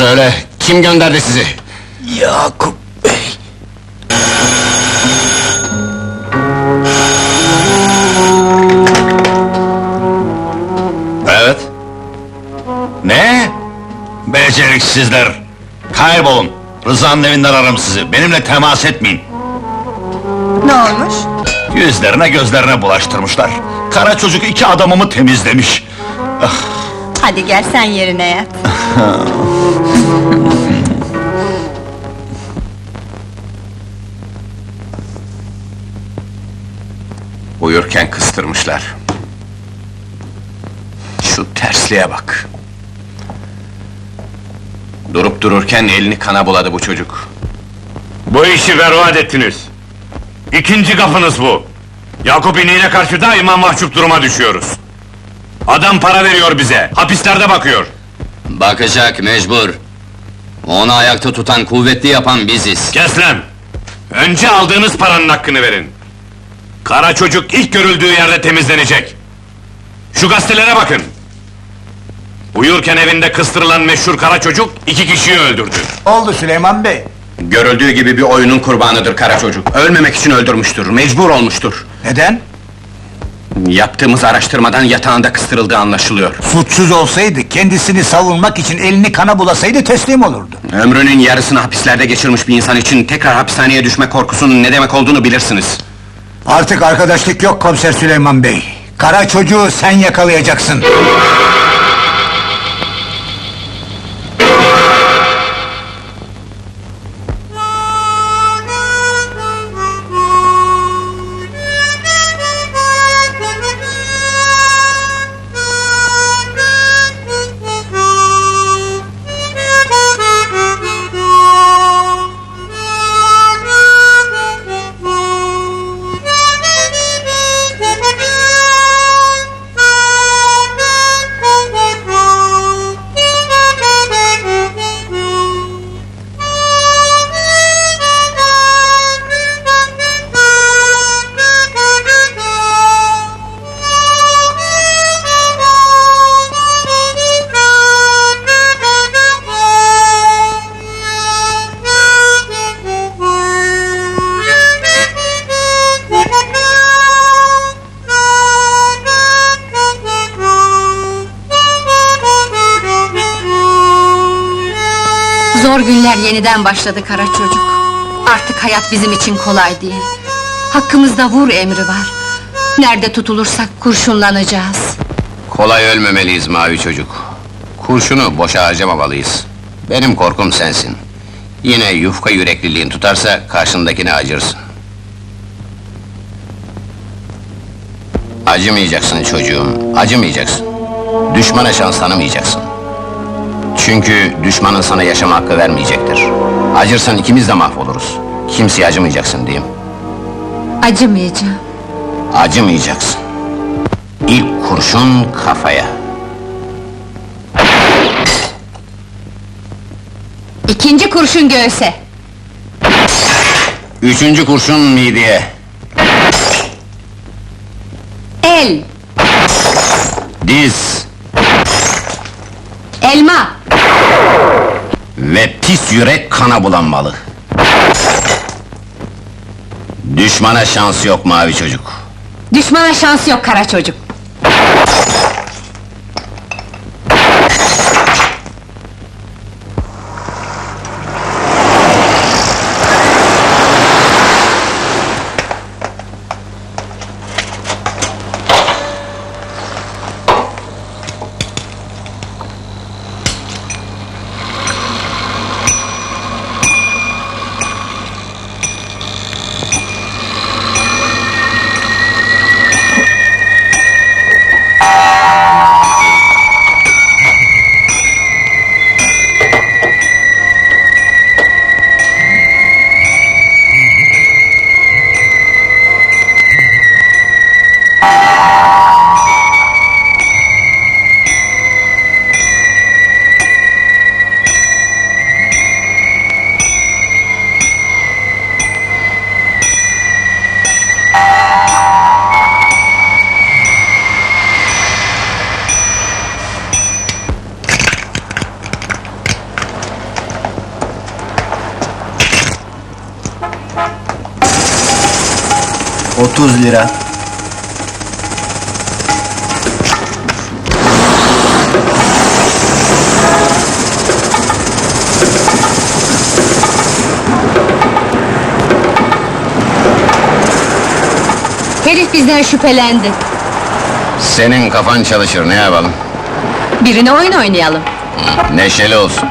Söyle, kim gönderdi sizi? Yakup Bey. Evet. Ne? Beceriksizler. Kaybolun. Rıza'nın evinden ararım sizi. Benimle temas etmeyin. Ne olmuş? Yüzlerine gözlerine bulaştırmışlar. Kara çocuk iki adamımı temizlemiş. Hadi gel sen yerine yat. Uyurken kıstırmışlar. Şu tersliğe bak. Durup dururken elini kana buladı bu çocuk. Bu işi berbat ettiniz. İkinci kapınız bu. Yakup İniğine karşı daima mahcup duruma düşüyoruz. Adam para veriyor bize, hapislerde bakıyor. Bakacak mecbur. Onu ayakta tutan, kuvvetli yapan biziz. Kes lan! Önce aldığınız paranın hakkını verin. Kara çocuk ilk görüldüğü yerde temizlenecek. Şu gazetelere bakın. Uyurken evinde kıstırılan meşhur kara çocuk iki kişiyi öldürdü. Oldu Süleyman Bey. Görüldüğü gibi bir oyunun kurbanıdır kara çocuk. Ölmemek için öldürmüştür, mecbur olmuştur. Neden? Yaptığımız araştırmadan yatağında kıstırıldığı anlaşılıyor. Suçsuz olsaydı, kendisini savunmak için elini kana bulasaydı teslim olurdu. Ömrünün yarısını hapislerde geçirmiş bir insan için tekrar hapishaneye düşme korkusunun ne demek olduğunu bilirsiniz. Artık arkadaşlık yok komiser Süleyman Bey. Kara çocuğu sen yakalayacaksın. Zor günler yeniden başladı kara çocuk. Artık hayat bizim için kolay değil. Hakkımızda vur emri var. Nerede tutulursak kurşunlanacağız. Kolay ölmemeliyiz mavi çocuk. Kurşunu boşa harcamamalıyız. Benim korkum sensin. Yine yufka yürekliliğin tutarsa karşındakine acırsın. Acımayacaksın çocuğum, acımayacaksın. Düşmana şans tanımayacaksın. Çünkü düşmanın sana yaşama hakkı vermeyecektir. Acırsan ikimiz de mahvoluruz. Kimseye acımayacaksın diyeyim. Acımayacağım. Acımayacaksın. İlk kurşun kafaya. İkinci kurşun göğse. Üçüncü kurşun mideye. El, Diz elma, ve pis yürek kana bulanmalı. Düşmana şans yok mavi çocuk. düşmana şans yok kara çocuk. 30 lira. Herif bizden şüphelendi. Senin kafan çalışır, ne yapalım? Birine oyun oynayalım. Neşeli olsun.